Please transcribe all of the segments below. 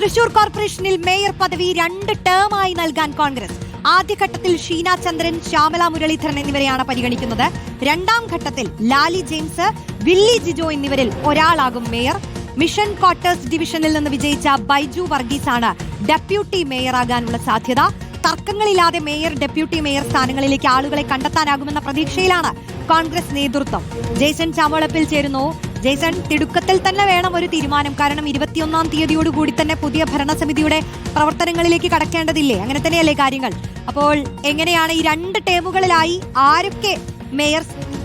തൃശൂർ കോർപ്പറേഷനിൽ മേയർ പദവി രണ്ട് ടേമായി നൽകാൻ കോൺഗ്രസ്. ആദ്യഘട്ടത്തിൽ ഷീന ചന്ദ്രൻ ശ്യാമല മുരളീധരൻ എന്നിവരെയാണ് പരിഗണിക്കുന്നത്. രണ്ടാം ഘട്ടത്തിൽ ലാലി ജെയിംസ് വില്ലി ജിജോ എന്നിവരിൽ ഒരാളാകും മേയർ. മിഷൻ ക്വാർട്ടേഴ്സ് ഡിവിഷനിൽ നിന്ന് വിജയിച്ച ബൈജു വർഗീസ് ആണ് ഡെപ്യൂട്ടി മേയറാകാനുള്ള സാധ്യത. തർക്കങ്ങളില്ലാതെ മേയർ ഡെപ്യൂട്ടി മേയർ സ്ഥാനങ്ങളിലേക്ക് ആളുകളെ കണ്ടെത്താനാകുമെന്ന പ്രതീക്ഷയിലാണ് കോൺഗ്രസ് നേതൃത്വം. ജെയ്സൺ ചാമളപ്പിൽ ചേരുന്നു. ജെയ്സൺ തിടുക്കത്തിൽ തന്നെ വേണം ഒരു തീരുമാനം. കാരണം ഇരുപത്തിയൊന്നാം തീയതിയോടുകൂടി തന്നെ പുതിയ ഭരണസമിതിയുടെ പ്രവർത്തനങ്ങളിലേക്ക് കടക്കേണ്ടതില്ലേ? അങ്ങനെ തന്നെയല്ലേ കാര്യങ്ങൾ. അപ്പോൾ എങ്ങനെയാണ് ഈ രണ്ട് ടേമുകളിലായി ആരൊക്കെ മേയർ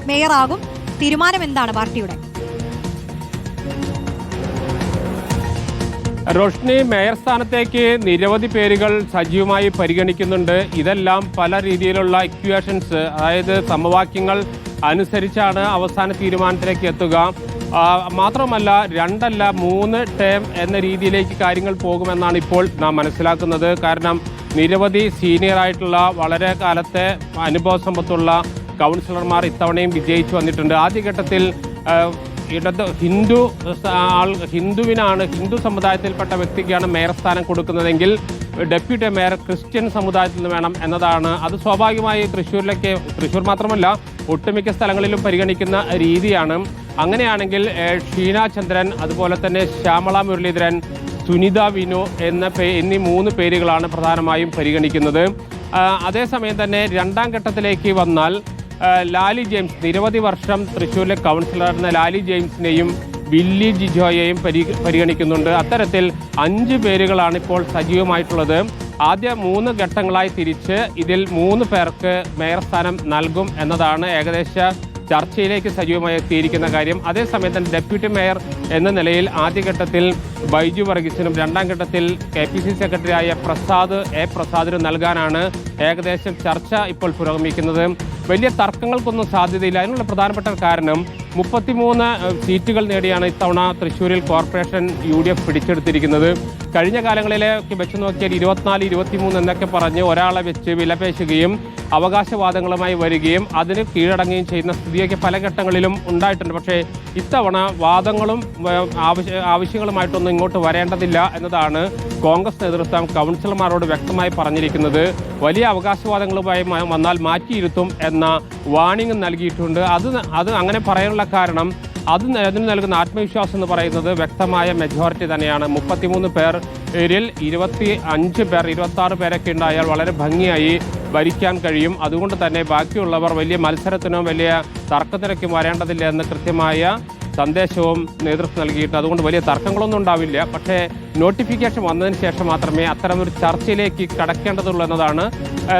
മേയറാകും? തീരുമാനം എന്താണ് പാർട്ടിയുടെ? റോഷ്നി മേയർ സ്ഥാനത്തേക്ക് നിരവധി പേരുകൾ സജീവമായി പരിഗണിക്കുന്നുണ്ട്. ഇതെല്ലാം പല രീതിയിലുള്ള ഇക്വേഷൻസ് അതായത് സമവാക്യങ്ങൾ അനുസരിച്ചാണ് അവസാന തീരുമാനത്തിലേക്ക് എത്തുക. മാത്രമല്ല രണ്ടല്ല മൂന്ന് ടേം എന്ന രീതിയിലേക്ക് കാര്യങ്ങൾ പോകുമെന്നാണ് ഇപ്പോൾ നാം മനസ്സിലാക്കുന്നത്. കാരണം നിരവധി സീനിയർ ആയിട്ടുള്ള വളരെ കാലത്തെ അനുഭവ സമ്പത്തുള്ള കൗൺസിലർമാർ ഇത്തവണയും വിജയിച്ചു വന്നിട്ടുണ്ട്. ആദ്യഘട്ടത്തിൽ ഇടത് ഹിന്ദു ആൾ ഹിന്ദുവിനാണ് ഹിന്ദു സമുദായത്തിൽപ്പെട്ട വ്യക്തിക്കാണ് മേയർ സ്ഥാനം കൊടുക്കുന്നതെങ്കിൽ ഡെപ്യൂട്ടി മേയർ ക്രിസ്ത്യൻ സമുദായത്തിൽ നിന്ന് വേണം എന്നതാണ്. അത് സ്വാഭാവികമായി തൃശ്ശൂരിലേക്ക് തൃശ്ശൂർ മാത്രമല്ല ഒട്ടുമിക്ക സ്ഥലങ്ങളിലും പരിഗണിക്കുന്ന രീതിയാണ്. അങ്ങനെയാണെങ്കിൽ ഷീന ചന്ദ്രൻ അതുപോലെ തന്നെ ശ്യാമള മുരളീധരൻ സുനിത വിനു എന്ന പേ എന്നീ മൂന്ന് പേരുകളാണ് പ്രധാനമായും പരിഗണിക്കുന്നത്. അതേസമയം തന്നെ രണ്ടാം ഘട്ടത്തിലേക്ക് വന്നാൽ ലാലി ജെയിംസ് നിരവധി വർഷം തൃശ്ശൂരിലെ കൗൺസിലറായിരുന്ന ലാലി ജെയിംസിനെയും വില്ലി ജിജോയെയും പരി പരിഗണിക്കുന്നുണ്ട്. അത്തരത്തിൽ അഞ്ച് പേരുകളാണ് ഇപ്പോൾ സജീവമായിട്ടുള്ളത്. ആദ്യ മൂന്ന് ഘട്ടങ്ങളായി തിരിച്ച് ഇതിൽ മൂന്ന് പേർക്ക് മേയർ സ്ഥാനം നൽകും എന്നതാണ് ഏകദേശ ചർച്ചയിലേക്ക് സജീവമായി എത്തിയിരിക്കുന്ന കാര്യം. അതേസമയം തന്നെ ഡെപ്യൂട്ടി മേയർ എന്ന നിലയിൽ ആദ്യഘട്ടത്തിൽ ബൈജു വർഗീസിനും രണ്ടാം ഘട്ടത്തിൽ കെ പി സി സെക്രട്ടറിയായ പ്രസാദ് എ പ്രസാദിനും നൽകാനാണ് ഏകദേശം ചർച്ച ഇപ്പോൾ പുരോഗമിക്കുന്നത്. വലിയ തർക്കങ്ങൾക്കൊന്നും സാധ്യതയില്ല. അതിനുള്ള പ്രധാനപ്പെട്ട കാരണം മുപ്പത്തിമൂന്ന് സീറ്റുകൾ നേടിയാണ് ഇത്തവണ തൃശ്ശൂരിൽ കോർപ്പറേഷൻ യു ഡി എഫ് പിടിച്ചെടുത്തിരിക്കുന്നത്. കഴിഞ്ഞ കാലങ്ങളിലേക്ക് വെച്ച് നോക്കിയാൽ ഇരുപത്തിനാല് ഇരുപത്തിമൂന്ന് എന്നൊക്കെ പറഞ്ഞ് ഒരാളെ വെച്ച് വിലപേശുകയും അവകാശവാദങ്ങളുമായി വരികയും അതിന് കീഴടങ്ങുകയും ചെയ്യുന്ന സ്ഥിതിയൊക്കെ പല ഘട്ടങ്ങളിലും ഉണ്ടായിട്ടുണ്ട്. പക്ഷേ ഇത്തവണ വാദങ്ങളും ആവശ്യ ആവശ്യങ്ങളുമായിട്ടൊന്നും ഇങ്ങോട്ട് വരേണ്ടതില്ല എന്നതാണ് കോൺഗ്രസ് നേതൃത്വം കൗൺസിലർമാരോട് വ്യക്തമായി പറഞ്ഞിരിക്കുന്നത്. വലിയ അവകാശവാദങ്ങളുമായി വന്നാൽ മാറ്റിയിരുത്തും എന്ന വാണിംഗ് നൽകിയിട്ടുണ്ട്. അത് അത് അങ്ങനെ പറയാനുള്ള കാരണം അത് അതിന് നൽകുന്ന ആത്മവിശ്വാസം എന്ന് പറയുന്നത് വ്യക്തമായ മെജോറിറ്റി തന്നെയാണ്. മുപ്പത്തിമൂന്ന് പേരിൽ ഇരുപത്തി അഞ്ച് പേർ ഇരുപത്തി ആറ് പേരൊക്കെ ഉണ്ടായാൽ വളരെ ഭംഗിയായി ഭരിക്കാൻ കഴിയും. അതുകൊണ്ട് തന്നെ ബാക്കിയുള്ളവർ വലിയ മത്സരത്തിനോ വലിയ തർക്കത്തിനൊക്കെ വരേണ്ടതില്ല എന്ന കൃത്യമായ സന്ദേശവും നേതൃത്വം നൽകിയിട്ട് അതുകൊണ്ട് വലിയ തർക്കങ്ങളൊന്നും ഉണ്ടാവില്ല. പക്ഷേ നോട്ടിഫിക്കേഷൻ വന്നതിന് ശേഷം മാത്രമേ അത്തരമൊരു ചർച്ചയിലേക്ക് കടക്കേണ്ടതുള്ളൂ എന്നതാണ്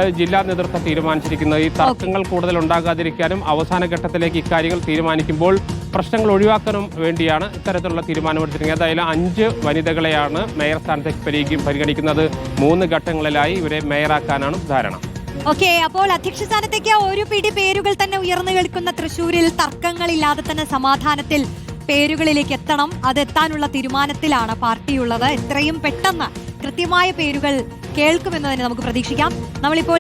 ജില്ലാ നേതൃത്വം തീരുമാനിച്ചിരിക്കുന്നത്. ഈ തർക്കങ്ങൾ കൂടുതൽ ഉണ്ടാകാതിരിക്കാനും അവസാന ഘട്ടത്തിലേക്ക് ഇക്കാര്യങ്ങൾ തീരുമാനിക്കുമ്പോൾ പ്രശ്നങ്ങൾ ഒഴിവാക്കാനും വേണ്ടിയാണ് ഇത്തരത്തിലുള്ള തീരുമാനമെടുത്തിരിക്കുന്നത് ഏതായാലും അഞ്ച് വനിതകളെയാണ് മേയർ സ്ഥാനത്തേക്ക് പരിഗ- പരിഗണിക്കുന്നത്. മൂന്ന് ഘട്ടങ്ങളിലായി ഇവരെ മേയറാക്കാനാണ് ധാരണ. ഓക്കെ അപ്പോൾ അധ്യക്ഷ സ്ഥാനത്തേക്ക് ഒരു പിടി പേരുകൾ തന്നെ ഉയർന്നു കേൾക്കുന്ന തൃശൂരിൽ തർക്കങ്ങളില്ലാതെ തന്നെ സമാധാനത്തിൽ പേരുകളിലേക്ക് എത്തണം. അതെത്താനുള്ള തീരുമാനത്തിലാണ് പാർട്ടിയുള്ളത്. എത്രയും പെട്ടെന്ന് കൃത്യമായ പേരുകൾ കേൾക്കുമെന്ന് തന്നെ നമുക്ക് പ്രതീക്ഷിക്കാം. നമ്മളിപ്പോൾ